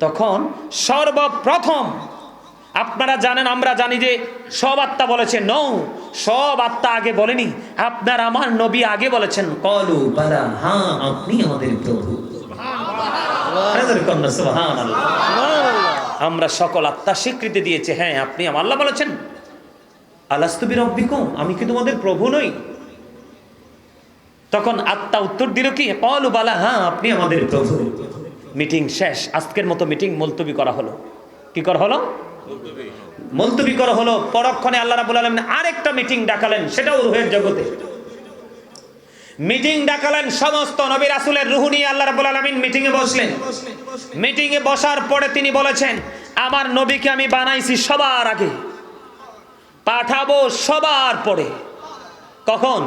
তখন সর্বপ্রথম, আপনারা জানেন, আমরা জানি যে সব আত্মা বলেছে নৌ সব আত্মা আগে বলেনি। আপনার, আমার নবী আগে বলেছেন, কলু, বালা হ্যাঁ আপনি আমাদের প্রভু। আমরা সকল আত্মা স্বীকৃতি দিয়েছে হ্যাঁ আপনি আমার আল্লাহ বলেছেন। আলাস্তুবি রব্বিকুম আমি কি তোমাদের প্রভু নই? তখন আত্মা উত্তর দিল কি? কলু, বালা হ্যাঁ আপনি আমাদের প্রভু। মিটিং শেষ, আজকের মতো মিটিং মুলতবি করা হলো। কি করা হলো? মুলতবি করা হলো, পরক্ষণে আল্লাহ রাবুল আলমিন আরেকটা মিটিং ডাকালেন, সেটাও রুহের জগতে। মিটিং ডাকালেন সমস্ত নবী রাসুলের রুহু নিয়ে আল্লাহ রাবুল আলমিন মিটিং এ বসলেন। মিটিং এ বসার পরে তিনি বলেছেন, আমার নবীকে আমি বানাইছি সবার আগে। পাঠাবো সবার পরে। কখন?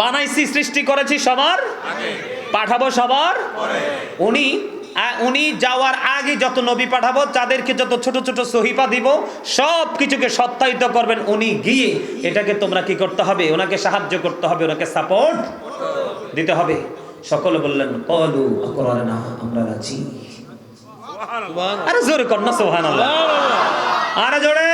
বানাইছি সৃষ্টি করেছি সবার। পাঠাবো সবার। উনি উনি যাওয়ার আগে যত নবী পাঠাবো তাদেরকে যত ছোট ছোট সহিপা দিব সব কিছুকে সত্যায়িত করবেন উনি গিয়ে। এটাকে তোমরা কি করতে হবে? ওনাকে সাহায্য করতে হবে ওনাকে সাপোর্ট দিতে হবে। সকলে বললেন কলু আকরানা আমরা রাজি। আরে জোরে কর না সুবহানাল্লাহ। আরে জোরে।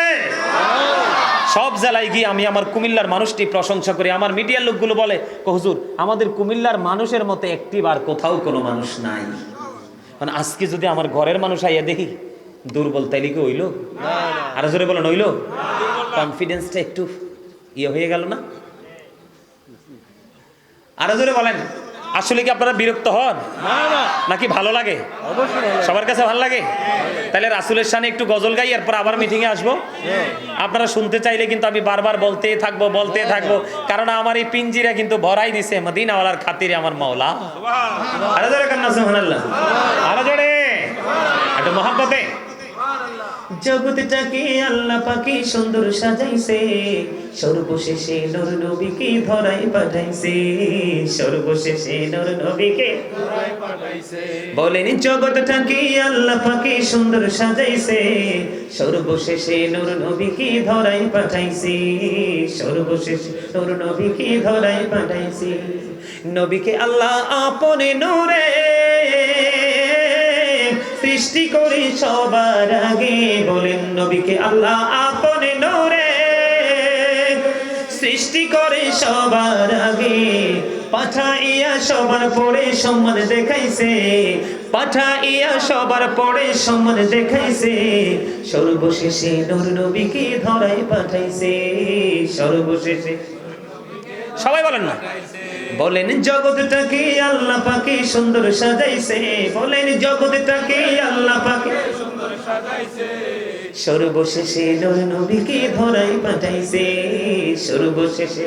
সব জেলায় গিয়ে আমি আমার কুমিল্লার মানুষটি প্রশংসা করি। আমার মিডিয়ার লোকগুলো বলে, "কো হুজুর, আমাদের কুমিল্লার মানুষের মতো একটি বার কোথাও কোনো মানুষ নাই। মানে আজকে যদি আমার ঘরের মানুষ আইয়া দেখি, দুর্বল তাইলে কি হইল? আরও জোরে বলেন, হইল? কনফিডেন্সটা একটু ইয়ে হয়ে গেল না? আরও জোরে বলেন। আসলে কি আপনারা বিরক্ত হন? নাকি ভালো লাগে? সবার কাছে ভালো লাগে? তাহলে রাসুলের সামনে একটু গজল গাই এরপর আবার মিটিংয়ে আসব। আপনারা শুনতে চাইলে কিন্তু আমি বারবার বলতে থাকব বলতে থাকব। কারণ আমার এই পিঞ্জিরা কিন্তু ভরাই দিছে মদিনাওয়ালার খাতিরে আমার মাওলা। আরও জোরে কান্না সুবহানাল্লাহ। আরও জোরে। একটু মহাব্বতে। জগৎটাকে আল্লাহ পাকি সুন্দর সাজাইছে। সর্বশেষে নর নবীকে ধরাই পাঠাইছে। সর্বশেষে নর নবীকে বলেন, জগৎটাকে আল্লাহ পাকি সুন্দর সাজাইছে। সর্বশেষে নর নবীকে ধরাই পাঠাইছে। সর্বশেষে নর নবীকে ধরাই পাঠাইছে। নবীকে আল্লাহ আপনে নূরে সৃষ্টি করে সবার আগে বলেন নবীকে আল্লাহ আপনে নূরে। সৃষ্টি করে সবার আগে, পাঠাইয়া সবার পরে সম্মান দেখাইছে, পাঠাইয়া সবার পরে সম্মান দেখাইছে, সর্বশেষে নূর নবীকে ধরাই পাঠাইছে, সর্বশেষে। সবাই বলেন না। বলেন জগৎটাকে আল্লাহ পাকে সুন্দর সাজাইছে। বলেন জগৎটাকে আল্লাহ পাকে সুন্দর সাজাইছে সর্বশেষে নূর নবীকে ধরাই পাঠাইছে। সর্বশেষে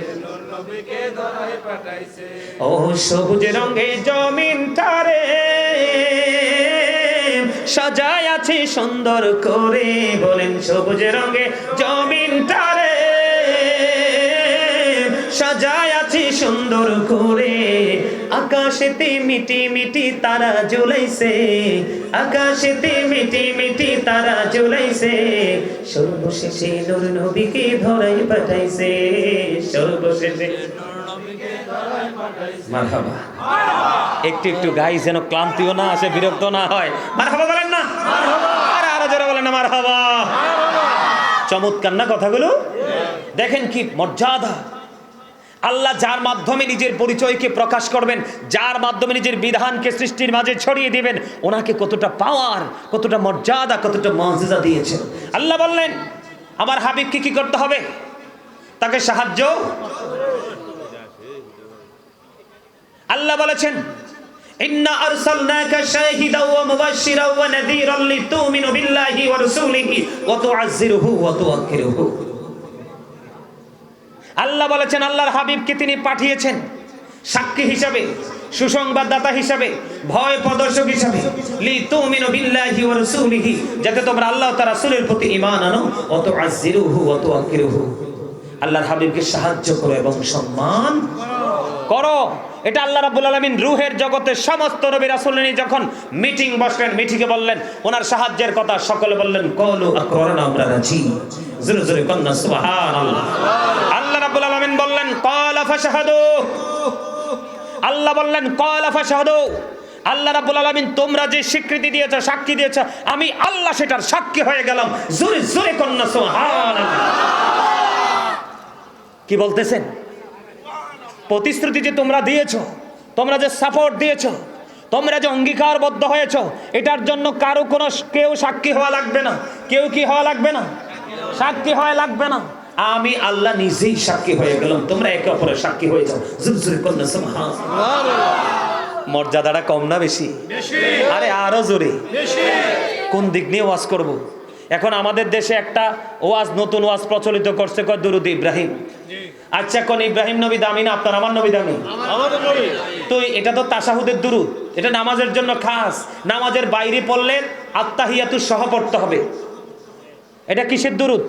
ও সবুজ রঙে জমিন তারে সাজায় আছে সুন্দর করে। বলেন, সবুজ রঙে জমিন তারে সাজায় আকাশেতে মিটি মিটি তারা জ্বলাইছে। আকাশেতে মিটি মিটি তারা জ্বলাইছে। সর্বশেষে নূর নবীকে ধরাই পাঠাইছে। সর্বশেষে মারহাবা। একটু একটু গাই যেন ক্লান্তিও না আসে বিরক্ত না হয়। মারহাবা বলেন না। আরে আরও জোরে বলেন না মারহাবা। চমৎকার না কথাগুলো? দেখেন কি মর্যাদা। আল্লাহ যার মাধ্যমে নিজের পরিচয়কে প্রকাশ করবেন, যার মাধ্যমে নিজের বিধানকে সৃষ্টির মাঝে ছড়িয়ে দিবেন, ওনাকে কতটা পাওয়ার কতটা মর্যাদা কতটা মর্যাদা দিয়েছেন। আল্লাহ বললেন, আমার হাবিবকে কি করতে হবে? তাকে সাহায্য আল্লাহ বলেছেন, ইন্না আরসালনাকা আল্লাহ বলেছেন, আল্লাহর হাবিবকে তিনি পাঠিয়েছেন সাক্ষী হিসাবে, সুসংবাদদাতা হিসাবে, ভয় প্রদর্শক হিসাবে। লি তুমিনু বিল্লাহি ওয়া রাসূলিহি, যাতে তোমরা আল্লাহ ও তার রাসূলের প্রতি ঈমান আনো অত আজিরুহু অত আকিরুহু আল্লাহর হাবিবকে সাহায্য করো এবং সম্মান করো। এটা আল্লাহ রাব্বুল আলামিন রুহের জগতের সমস্ত নবী রাসূল নিয়ে যখন মিটিং বসলেন, মিটিংয়ে বললেন, ওনার সাহায্যের কথা সকলে বললেন, কলু আকরানা আমরা রাজি। জোরে জোরে কন্না সুবহানাল্লাহ। আলামিন বললেন আল্লাহ বললেন ক্বালা ফাশহাদু আল্লাহ রাব্বুল আলামিন, তোমরা যে স্বীকৃতি দিয়েছ, সাক্ষী দিয়েছ, আমি আল্লাহ সেটার সাক্ষী হয়ে গেলাম। জোরে জোরে কন্যা কি বলতেছেন? প্রতিশ্রুতি যে তোমরা দিয়েছ, তোমরা যে সাপোর্ট দিয়েছ, তোমরা যে অঙ্গীকারবদ্ধ হয়েছ, এটার জন্য কারও কোনো কেউ সাক্ষী হওয়া লাগবে না। কেউ কি হওয়া লাগবে না? সাক্ষী হওয়া লাগবে না। আমি আল্লাহ নিজেই সাক্ষী হয়ে গেলাম। তোমরা একে অপরের সাক্ষী হয়ে যাও। জোরে জোরে কন্যা মর্যাদাটা কম না বেশি? আরে আরও জোরে। কোন দিক নিয়ে ওয়াজ করব। এখন আমাদের দেশে একটা ওয়াজ নতুন ওয়াজ প্রচলিত করছে কয় দুরুদ ইব্রাহিম? আচ্ছা কোন ইব্রাহিম নবী দামি না আপনার? আমার নবী দামি। তো এটা তো তাসাহুদের দুরুদ। এটা নামাজের জন্য খাস। নামাজের বাইরে পড়লে আত্মাহিয়াতু সহ পড়তে হবে। এটা কিসের দুরুদ?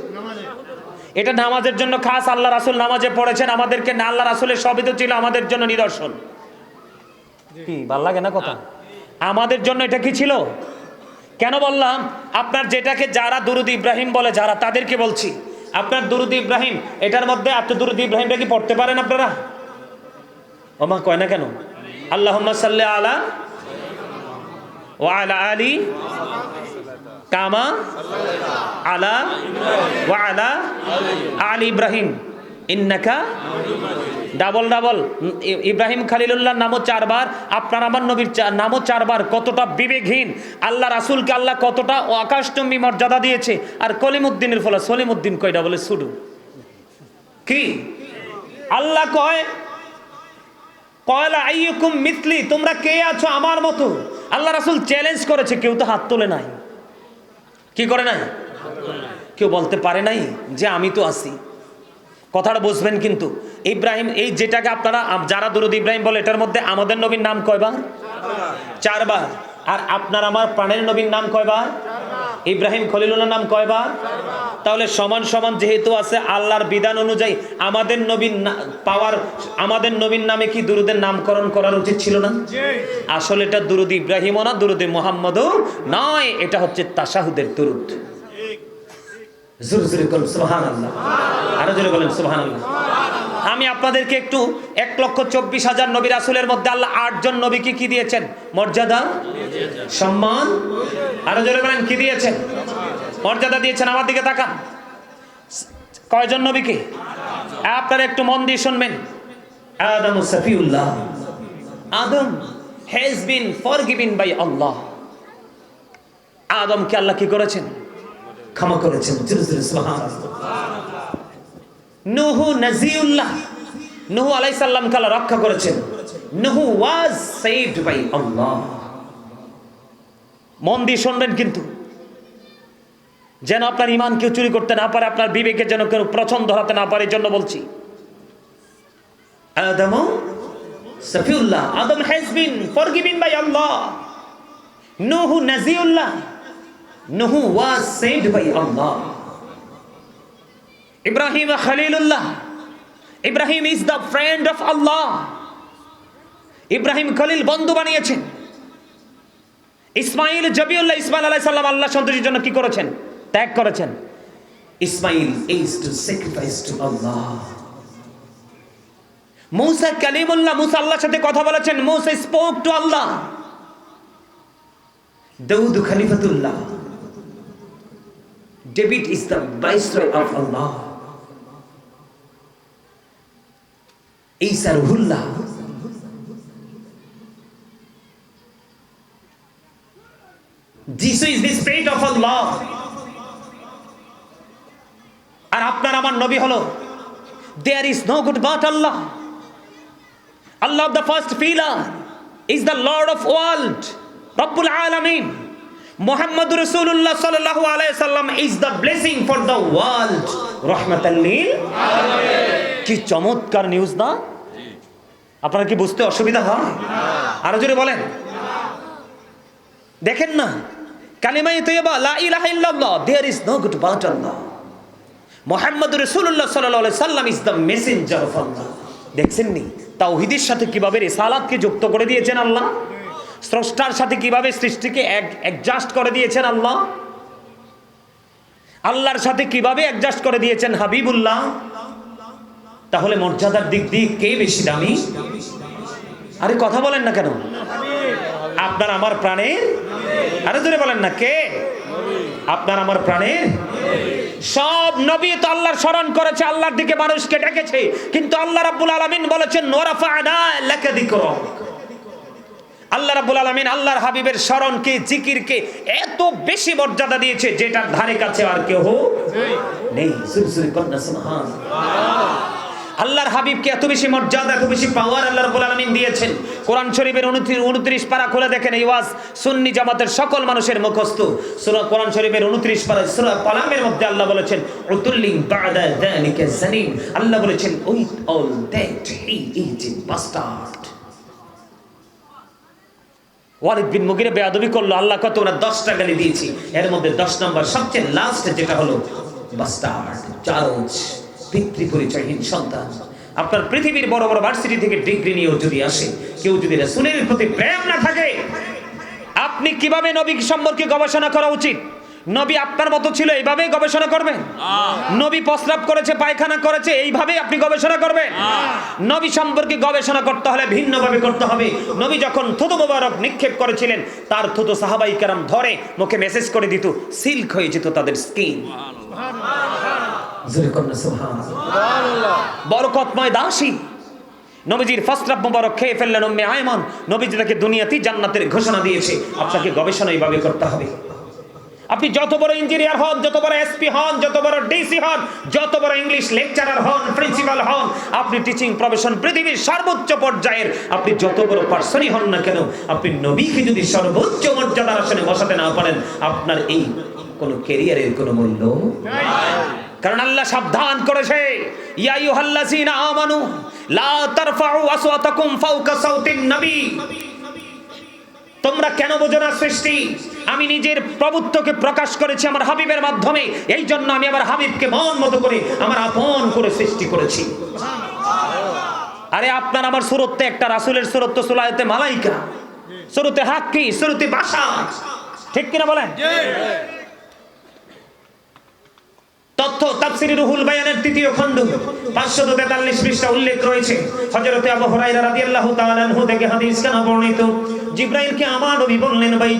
এটা নামাজের জন্য খাস আল্লাহ রাসুল নামাজে পড়েছেন আমাদেরকে না আল্লাহ রাসুলের সবই তো ছিল আমাদের জন্য নিদর্শন। কি ভালো লাগে না কথা? আমাদের জন্য এটা কি ছিল? কেন বললাম? আপনার যেটাকে যারা দুরুদ ইব্রাহিম বলে যারা তাদেরকে বলছি। আপনার দুরুদ ইব্রাহিম এটার মধ্যে আপনি দুরুদ ইব্রাহিমটা কি পড়তে পারেন আপনারা? ওমা কয় না কেন? আল্লাহ সাল্লাহ আলা ও আলা আলী কামা আলা ওয়া আলা আলী ইব্রাহিম। ইন্নাকা ডাবল ডাবল। ইব্রাহিম খালিলুল্লাহ নামও চারবার, আপনার আমার নবীর নামও চারবার। কতটা বিবেকহীন। আল্লাহ রাসুলকে আল্লাহ কতটা আকাশটম্বী মর্যাদা দিয়েছে। আর কলিমুদ্দিনের ফলে সলিমুদ্দিন কয়টা বলে? শুধু। কি? আল্লাহ কয়, কয়লা আইয়ুকুম মিথলি তোমরা কে আছো আমার মতো? আল্লাহ রাসুল চ্যালেঞ্জ করেছে, কেউ তো হাত তোলে নাই। কি করে নাই? কেউ বলতে পারে নাই যে আমি তো আছি। কথাটা বুঝবেন কিন্তু। ইব্রাহিম, এই যেটাকে আপনারা, যারা দুরুদ ইব্রাহিম বলে, এটার মধ্যে আমাদের নবীর নাম কয়বার? চারবার। আর আপনার আমার প্রাণের নবীর নাম কয়বার? ইব্রাহিম খলিলুল্লাহ নাম কয়বার? তাহলে সমান সমান যেহেতু আছে আল্লাহর বিধান অনুযায়ী আমাদের নবীর না- পাওয়ার, আমাদের নবীর নামে কি দুরুদের নামকরণ করার উচিত ছিল না? আসলে এটা দুরুদ ইব্রাহিমও না, দুরুদ মোহাম্মদও নয়। এটা হচ্ছে তাসাহুদের দুরুদ। জোরে জোরে করুন সুবহানাল্লাহ। আরও জোরে বলেন, সুবহানাল্লাহ। আমি আপনাদেরকে একটু এক লক্ষ চব্বিশ হাজার নবী রাসুলের মধ্যে আল্লাহ আটজন নবীকে কি দিয়েছেন? মর্যাদা? সম্মান? আরও জোরে বলেন, কি দিয়েছেন? মর্যাদা দিয়েছেন, আমার দিকে তাকান। কয়জন নবীকে? আপনারা একটু মন দিয়ে শুনবেন। Adam Safiullah. Adam has been forgiven by Allah. আদমকে আল্লাহ কি করেছেন? ক্ষমা করেছেন। নুহু নাজিউল্লাহ। নুহু আলাইহিস সালাম কালা রক্ষা করেছেন? Nuh was saved by Allah. মন দিয়ে শুনবেন কিন্তু। যেন আপনার ইমান কেউ চুরি করতে না পারে, আপনার বিবেকের যেন কেউ প্রচন্দ ধরাতে না পারে জন্য বলছি। Adam Safiullah, Adam has been forgiven by Allah. Nuh Najiullah, Nuh was saved by Allah. Ibrahim Khalilullah. Ibrahim is the friend of Allah Ibrahim Khalil বন্ধু বানিয়েছেন। ইসমাইল জবিউল্লাহ ইসমাইল আলাইহিস সালাম আল্লাহ সন্তুষ্টির জন্য কি করেছেন? ত্যাগ করেছেন। Ismail is to sacrifice to Allah Musa Kalimullah, Musa আল্লাহর সাথে কথা বলেছেন, Musa spoke to Allah Dawud Khalifatullah. David is the viceroy of Allah. Spirit of Allah. আর আপনার আমার নবী হলো there is no good but Allah Allah the first pillar is the lord of world রব্বুল আলামিন মোহাম্মদ রসুল্লাহ সাল্লাল্লাহু আলাইহি সাল্লাম is the blessing for the world রহমাতাল লিল কি চমৎকার নিউজ না? আপনার কি বুঝতে অসুবিধা হয়? আরও জোরে বলেন। দেখেন না। কালিমাই তৈবা লা no good but Allah Muhammad রসুল্লাহ সাল্লাহ সাল্লাম is the messenger of Allah দেখছেন নি তাওহিদের সাথে কীভাবে রেসালাতকে যুক্ত করে দিয়েছেন আল্লাহ? স্রষ্টার সাথে কীভাবে সৃষ্টিকে অ্যাডজাস্ট করে দিয়েছেন আল্লাহ? আল্লাহর সাথে কীভাবে অ্যাডজাস্ট করে দিয়েছেন হাবিবুল্লাহ? তাহলে মর্যাদার দিক দিয়ে কে বেশি দামি? আরে কথা বলেন না কেন? আপনার আমার প্রাণের আরে জোরে বলেন না, কে? আপনার আমার প্রাণের সব নবী তো আল্লাহর স্মরণ করেছে, আল্লাহর দিকে মানুষকে ডেকেছে। কিন্তু আল্লাহ রাব্বুল আলামিন বলেছেন আল্লাহ রাব্বুল আলামিন আল্লাহর হাবিবের স্মরণকে, জিকিরকে এত বেশি মর্যাদা দিয়েছে, যেটার ধারে কাছে আর কেউ নেই। সুরসুরি কন্যা আল্লাহর হাবিবকে এত বেশি মর্যাদা, এত বেশি পাওয়ার আল্লাহ রাব্বুল আলামিন দিয়েছেন। কোরআন শরীফের 29 29 পারা খুলে দেখেন, এই ওয়াজ সুন্নি জামাতের সকল মানুষের মুখস্থ। সূরা কোরআন শরীফের 29 পারা, সূরা কালামের মধ্যে আল্লাহ বলেছেন উতুল্লিং বাদা জানিম। আল্লাহ বলেছেন we all that he is bastard Walid bin Mughira বেয়াদবি করল, আল্লাহ, কত ওরা দশটা গালি দিয়েছি। এর মধ্যে দশ নম্বর, সবচেয়ে লাস্ট যেটা হলো বাস্টার্ড চারজ পিতৃ পরিচয়হীন সন্তান। আপনার পৃথিবীর বড় বড় ভার্সিটি থেকে ডিগ্রি নিয়েও যদি আসে কেউ যদি রাসূলের প্রতি প্রেম না থাকে আপনি কীভাবে নবী সম্পর্কে গবেষণা করা উচিত? নবী আপনার মতো ছিল এইভাবেই গবেষণা করবেন? নবী প্রস্রাব করেছে পায়খানা করেছে এইভাবেই আপনি গবেষণা করবেন? নবী সম্পর্কে গবেষণা করতে হলে ভিন্নভাবে করতে হবে। নবী যখন থুতু মোবারক নিক্ষেপ করেছিলেন তার থুতু সাহাবাই কারাম ধরে মুখে মেসেজ করে দিত সিল্ক হয়ে যেত তাদের স্কিন দাসী। নবীজির মোবারক খেয়ে ফেললেন আয়মান। নবীজি তাকে দুনিয়াতেই জান্নাতের ঘোষণা দিয়েছে। আপনাকে গবেষণা এইভাবে করতে হবে। আপনি যত বড় ইঞ্জিনিয়ার হন, যত বড় এসপি হন, যত বড় ডিসি হন, যত বড় ইংলিশ লেকচারার হন প্রিন্সিপাল হন, আপনি টিচিং প্রফেশন পৃথিবীর সর্বোচ্চ পর্যায়ের, আপনি যত বড় পার্সনই হন না কেন, আপনি নবীকে যদি সর্বোচ্চ মর্যাদার আসনে বসাতে না পারেন, আপনার এই কোনো ক্যারিয়ারের কোনো মূল্য কারণ আল্লাহ সাবধান করেছে। আমানু নবী। তোমরা কেন বোঝো না সৃষ্টি? আমি নিজের প্রভুত্বকে প্রকাশ করেছি আমার হাবিবের মাধ্যমে। এই জন্য আমি আমার হাবিবকে মন মতো করে, আমার আপন করে সৃষ্টি করেছি। আরে আপনার আমার সুরত্বে একটা রাসুলের সুরত সুলায়তে মালাইকা। সুরতে হাক্কি, সুরতে বাসা ঠিক কিনা বলেন তথ্য রুহুল বায়ানের তৃতীয় খণ্ড। 543 পৃষ্ঠা উল্লেখ রয়েছে। হযরতে আবু হুরায়রা রাদিয়াল্লাহু তাআলা আনহু থেকে হাদিস কেন বর্ণিত আমার নবী বললেন, ভাই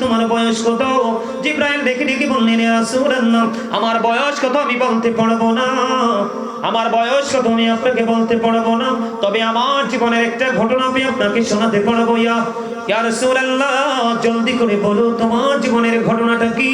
তোমার বয়স কত? জিব্রাইল দেখে দেখে বললেন রাসূলুল্লাহ, আমার বয়স কত আমি বলতে পারব না। আমার বয়স কত আমি আপনাকে বলতে পারব না। তবে আমার জীবনের একটা ঘটনা আমি আপনাকে শোনাতে পারব, ইয়া জলদি করে বলো, তোমার জীবনের ঘটনাটা কি?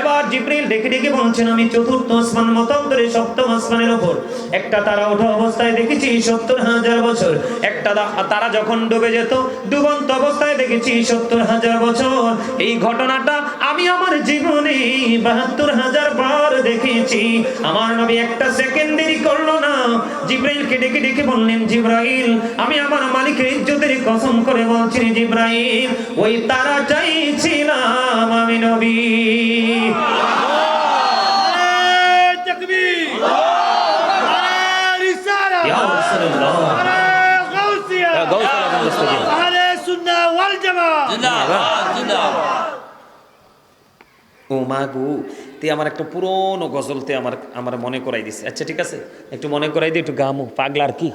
এবার জিব্রিল ডেকে ডেকে বলছেন, আমি চতুর্থ আসমান, মতান্তরে সপ্তম আসমানের ওপর। একটা তারা ওঠা অবস্থায় দেখেছি, সত্তর হাজার বছর। একটা তারা যখন ডুবে যেত, ডুবন্ত অবস্থায় দেখেছি, সত্তর হাজার বছর। এই ঘটনাটা আমি আমার জীবনে বাহাত্তর হাজার বার দেখেছি আমার নবী একটা সেকেন্ড দেরি করল না জিব্রাইলকে ডেকে ডেকে বললেন জিব্রাইল আমি আমার মালিকের ইজ্জতের কসম করে বলছি জিব্রাইল ওই তারা চাইছিলাম আমি নবী নারে রিসালা ইয়া রাসূলুল্লাহ নারে গাউসিয়া ইয়া গাউসুল আজম দস্তগীর। নারে সুন্নাহ ওয়াল জামাত ও মা গো তে আমার একটা পুরনো গজলতে আমার আমার মনে করাই দিছে। আচ্ছা ঠিক আছে? একটু মনে করাই দিই একটু গামু পাগলার কি?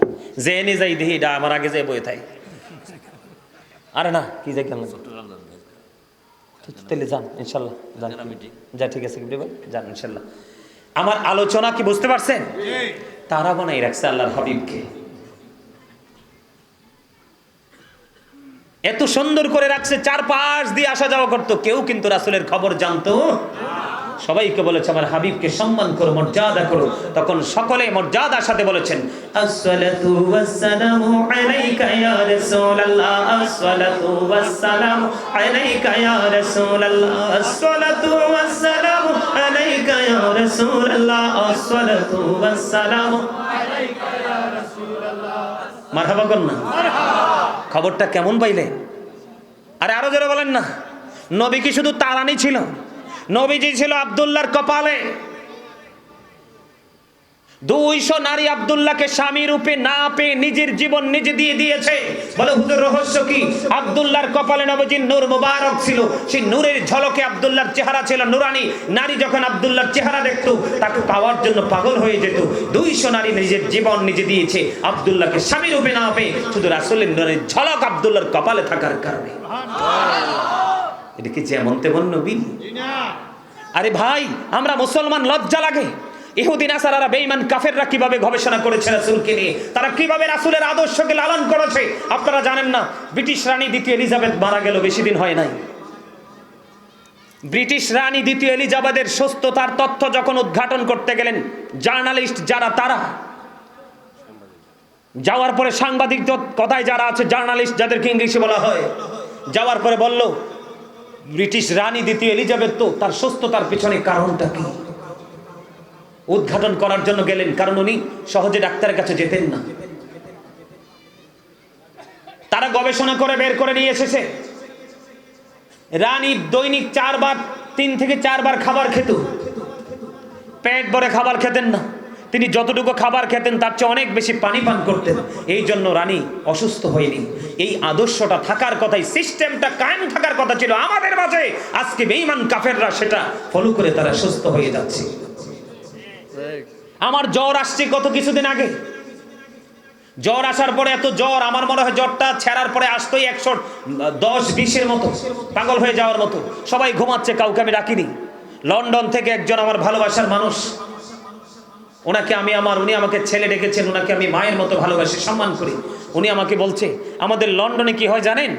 যে নি যাই দিহি এটা আমার আগে যাই বয়ে থাই। আরে না কি যাই কেন তাহলে যান ইনশাল্লাহ যান। যা ঠিক আছে কি ভাই যান ইনশাল্লাহ। আমার আলোচনা কি বুঝতে পারছেন? তারা বানাই রাখছে আল্লাহর হাবিবকে। এত সুন্দর করে রাখছে চার পাশ দিয়ে আসা যাওয়া করতো। কেউ কিন্তু রাসুলের খবর জানতো। সবাইকে বলেছে, আমার হাবিবকে সম্মান করো, মর্যাদা করো। তখন সকলে মর্যাদার সাথে বলেছেন, আসসালাতু ওয়াসসালামু আলাইকা মারহাবা কর না। খবরটা কেমন পাইলে? আরে আরও জোরে বলেন না। নবী কি শুধু তারানি ছিল? নবীজি ছিল আবদুল্লার কপালে। দুইশো নারী আব্দুল্লাহকে স্বামী রূপে না পেয়ে নিজের জীবন নিজে দিয়ে দিয়েছে। বলে হুজুর রহস্য কি? আব্দুল্লাহর কপালে নবজির নূর মুবারক ছিল। সেই নূরের ঝলকে আব্দুল্লাহর চেহারা ছিল নুরানি। নারী যখন আব্দুল্লাহর চেহারা দেখত তাকে পাওয়ার জন্য পাগল হয়ে যেত। দুইশো নারী নিজের জীবন নিজে দিয়েছে। আবদুল্লাহকে স্বামী রূপে না পেয়ে শুধু রাসুলের নূরের ঝলক আব্দুল্লাহর কপালে থাকার কারণে। এটা কি যেমন তেমন নবী? আরে ভাই আমরা মুসলমান লজ্জা লাগে। ইহুদিন আসারারা বেঈমান কাফেররা কীভাবে গবেষণা করেছে রাসূলকে নিয়ে? তারা কীভাবে রাসূলের আদর্শকে লালন করেছে? আপনারা জানেন না, ব্রিটিশ রানী দ্বিতীয় এলিজাবেথ মারা গেল, বেশি দিন হয় নাই। ব্রিটিশ রানী দ্বিতীয় এলিজাবেথের সুস্থতার তথ্য যখন উদ্ঘাটন করতে গেলেন, জার্নালিস্ট যারা তারা, যাওয়ার পরে সাংবাদিক কথায় যারা আছে, জার্নালিস্ট যাদেরকে ইংলিশে বলা হয়, যাওয়ার পরে বলল, ব্রিটিশ রানী দ্বিতীয় এলিজাবেথ তো তার সুস্থতার পিছনে কারণটা কি? উদ্ঘাটন করার জন্য গেলেন, কারণ উনি সহজে ডাক্তারের কাছে যেতেন না। তারা গবেষণা করে বের করে নিয়ে এসেছে। রানী দৈনিক চারবার, তিন থেকে চারবার খাবার খেত। পেট ভরে খাবার খেতেন না। তিনি যতটুকু খাবার খেতেন, তার চেয়ে অনেক বেশি পানি পান করতেন। এই জন্য রানী অসুস্থ হয়নি। এই আদর্শটা থাকার কথাই, সিস্টেমটা কায়েম থাকার কথা ছিল। আমাদের মাঝে আজকে বেইমান কাফেররা সেটা ফলো করে তারা সুস্থ হয়ে যাচ্ছে। আমার জ্বর আসছে কত কিছুদিন আগে। জ্বর আসার পরে এত জ্বর, আমার মনে হয় জ্বরটা ছেড়ার পরে আসতোই একশো দশ, বিশের মতো, পাগল হয়ে যাওয়ার মতো। সবাই ঘুমাচ্ছে, কাউকে আমি ডাকিনি। লন্ডন থেকে একজন আমার ভালোবাসার মানুষ, ওনাকে আমি আমার, উনি আমাকে ছেলে ডেকেছেন ওনাকে আমি মায়ের মতো ভালোবাসি, সম্মান করি। উনি আমাকে বলছে, আমাদের লন্ডনে কি হয় জানেন?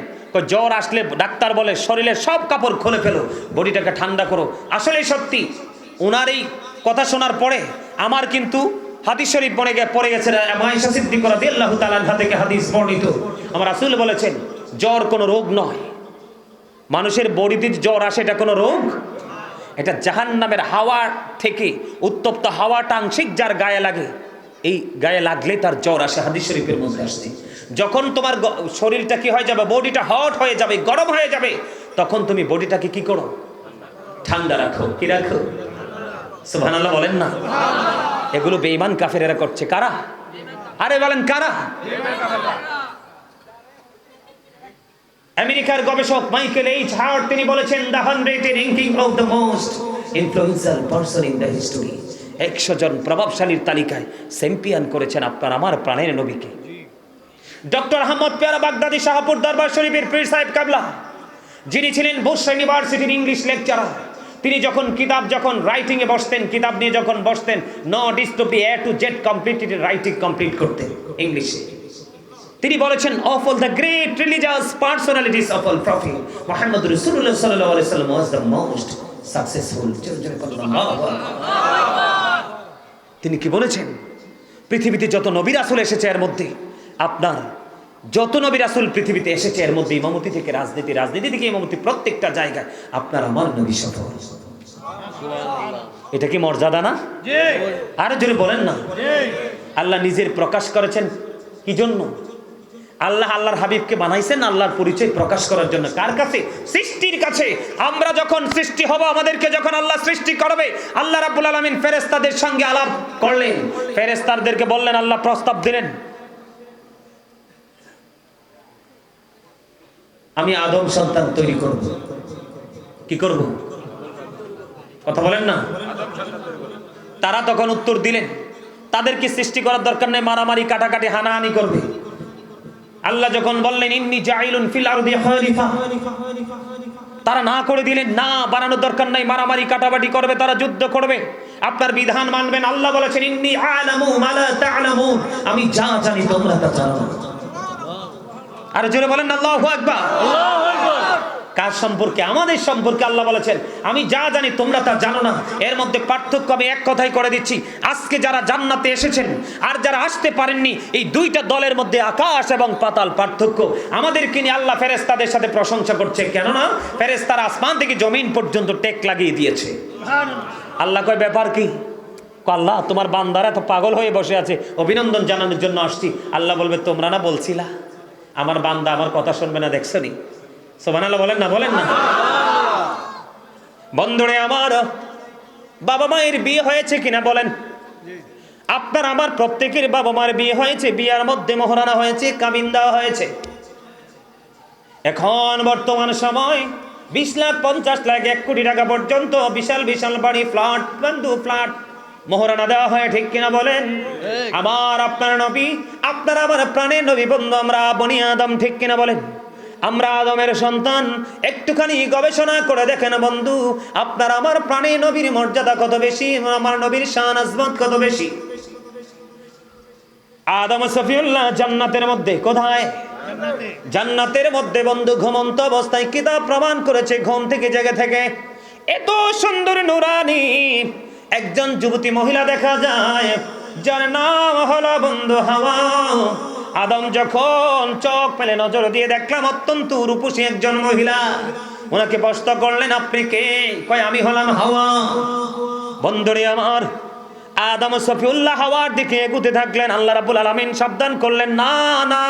জ্বর আসলে ডাক্তার বলে, শরীরের সব কাপড় খুলে ফেলো, বডিটাকে ঠান্ডা করো। আসলে সত্যি ওনার এই কথা শোনার পরে আমার কিন্তু হাদিস শরীফ মনে গে পড়ে গেছে মাইশা সিদ্দিক রাদিয়াল্লাহু তাআলা থেকে হাদিস বর্ণিত। আমার রাসূল বলেছেন, জ্বর কোনো রোগ নয়। মানুষের বডিতে জ্বর আসে, এটা কোনো রোগ? এটা জাহান নামের হাওয়া থেকে উত্তপ্ত হাওয়াটা আংশিক যার গায়ে লাগে, এই গায়ে লাগলে তার জ্বর আসে। হাদিস শরীফের মধ্যে আসছে। যখন তোমার শরীরটা কি হয়ে যাবে, বডিটা হট হয়ে যাবে, গরম হয়ে যাবে, তখন তুমি বডিটাকে কি করো? ঠান্ডা রাখো, কি রাখো? সুবহানাল্লাহ বলেন না। এগুলো বেঈমান কাফেরেরা করছে। কারা? আরে বলেন কারা? আমেরিকার গবেষক মাইকেল এইচ হার্ট, তিনি বলেছেন the hundred ranking of the most influential person in the history একশো জন প্রভাবশালীর তালিকায় চ্যাম্পিয়ন করেছেন আপনার, আমার প্রাণের নবীকে। ডক্টর আহমদ পেয়ারা বাগদাদি শাহপুর দরবার শরীফের পীর সাহেব কাবলা, যিনি ছিলেন বুশ ইউনিভার্সিটির ইংলিশ লেকচারার। তিনি যখন কিতাব, যখন রাইটিং এ বসতেন, কিতাব নিয়ে যখন বসতেন not is to be A to Z completed writing complete করতেন ইংলিশে তিনি বলেছেন of all the great religious personalities of all prophet Muhammad রাসূলুল্লাহ সাল্লাল্লাহু আলাইহি সাল্লাম ওয়াজ দ্য মোস্ট সাকসেসফুল তিনি কি বলেছেন? পৃথিবীতে যত নবী রাসূল এসেছে এর মধ্যে আপনার যত নবী রাসূল পৃথিবীতে এসেছে এর মধ্যে ইমামতি থেকে রাজনীতি রাজনীতি থেকে ইমামতি প্রত্যেকটা জায়গায় আপনার আমার নবী সফল। এটা কি মর্যাদা না? জি। আরও জোরে বলেন না। আল্লাহ নিজের প্রকাশ করেছেন কি জন্য? আল্লাহ আল্লাহর হাবিবকে বানাইছেন আল্লাহর পরিচয় প্রকাশ করার জন্য। কার কাছে? সৃষ্টির কাছে। আমরা যখন সৃষ্টি হব আমাদেরকে যখন আল্লাহ সৃষ্টি করবে আল্লাহ রাব্বুল আলামিন ফেরেশতাদের সঙ্গে আলাপ করলেন। ফেরেশতাদেরকে বললেন আল্লাহ প্রস্তাব দিলেন। আমি আদম সন্তান তৈরি করব। কি করব? কথা বলেন না? তারা তখন উত্তর দিলেন, তাদেরকে সৃষ্টি করার দরকার নেই, মারামারি, কাটাকাটি, হানাহানি করবে। আল্লাহ যখন বললেন, ইন্নি জাইলুন ফিল আরদি খলিফা। তারা না করে দিলেন, না, বানানোর দরকার নাই, মারামারি, কাটাবাটি করবে, তারা যুদ্ধ করবে। আপনার বিধান মানবেন। আল্লাহ বলেছেন, ইন্নি আলামু মালা তা'লামুন। আমি যা জানি তোমরা তা জানো আরে জোরে বলেন আল্লাহু আকবার। কার সম্পর্কে? আমাদের সম্পর্কে আল্লাহ বলেছেন আমি যা জানি তোমরা তা জানো না। এর মধ্যে পার্থক্য আমি এক কথাই করে দিচ্ছি। আজকে যারা জান্নাতে এসেছেন আর যারা আসতে পারেননি এই দুইটা দলের মধ্যে আকাশ এবং পাতাল পার্থক্য। আমাদেরকে নিয়ে আল্লাহ ফেরেস্তাদের সাথে প্রশংসা করছে। কেননা ফেরেস্তারা আসমান থেকে জমিন পর্যন্ত টেক লাগিয়ে দিয়েছে। আল্লাহ কয় ব্যাপার কি? আল্লাহ তোমার বান্দারা তো পাগল হয়ে বসে আছে। অভিনন্দন জানানোর জন্য আসছি। আল্লাহ বলবে তোমরা না বলছিলা? আমার বান্দা আমার কথা শুনবে না দেখছ নি সোমান বলেন না বলেন না। বন্ধুরে আমার, বাবা মায়ের বিয়ে হয়েছে কিনা বলেন? আপনার, আমার প্রত্যেকের বাবা মার বিয়ে হয়েছে, বিয়ার মধ্যে মহারানা হয়েছে কামিন দেওয়া হয়েছে। এখন বর্তমান সময় বিশ লাখ পঞ্চাশ লাখ এক কোটি টাকা পর্যন্ত বিশাল বিশাল বাড়ি, ফ্ল্যাট, বন্ধু, ফ্ল্যাট। মোহরানা দেওয়া হয় ঠিক কিনা বলেন? আমার আপনার নবী আপনার আমার প্রাণের নবী বন্ধু আমরা বনি আদম ঠিক কিনা বলেন? আমরা আদমের সন্তান একটুখানি গবেষণা করে দেখেন বন্ধু আপনার আমার প্রাণের নবীর মর্যাদা কত বেশি আমার নবীর শান আজমত কত বেশি? আদম সফিউল্লাহ জান্নাতের মধ্যে কোথায়? জান্নাতের মধ্যে বন্ধু ঘুমন্ত অবস্থায় কিতাব প্রমাণ করেছে ঘুম থেকে জেগে থেকে। এত সুন্দর নুরানি একজন যুবতী মহিলা দেখা যায়, যার নাম হলো বন্ধু হাওয়া। আদম যখন চোখ পেলে নজর দিয়ে দেখলাম, অত্যন্ত রূপসী একজন মহিলা। ওনাকে প্রশ্ন করলেন, আপনি কে? কয়, আমি হলাম হাওয়া। বন্ধুরে আমার, আদম সফিউল্লাহ হাওয়ার দিকে এগুতে থাকলেন। আল্লাহ রাবুল আলমিন সাবধান করলেন, না না।